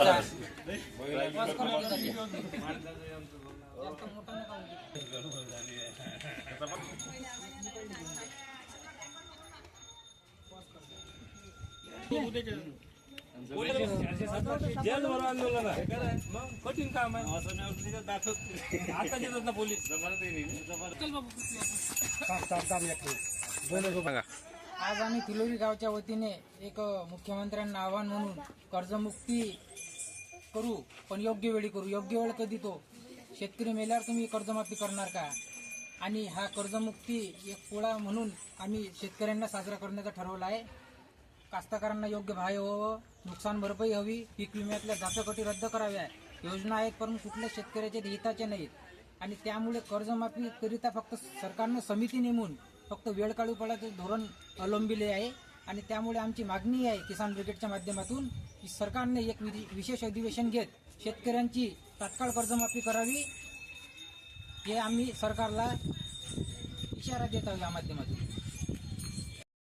चार. पाच आहे मग कठीण काम आहे आता देतात ना पोलीस आज आम्ही तिलोरी गावच्या वतीने एक मुख्यमंत्र्यांना आव्हान म्हणून कर्जमुक्ती करू पण योग्य वेळी करू. योग्य वेळ कधी तो? शेतकरी मेल्यावर तुम्ही कर्जमाफी करणार का? आणि हा कर्जमुक्ती एक पोळा म्हणून आम्ही शेतकऱ्यांना साजरा करण्याचा ठरवलं आहे. कास्तकारांना योग्य भाव व्हावं नुकसान भरपाई हवी पीक विम्यातल्या जाचकटी रद्द कराव्या. योजना आहेत परंतु कुठल्या शेतकऱ्याचे हिताचे नाहीत. आणि त्यामुळे कर्जमाफीकरिता फक्त सरकारनं समिती नेमून फक्त वेळ काढू पडायचं धोरण अवलंबिले आहे. आणि त्यामुळे आमची मागणी आहे किसान ब्रिगेडच्या माध्यमातून की सरकारने एक विशेष अधिवेशन घेत शेतकऱ्यांची तात्काळ कर्जमाफी करावी. हे आम्ही सरकारला इशारा देत आहोत या माध्यमातून.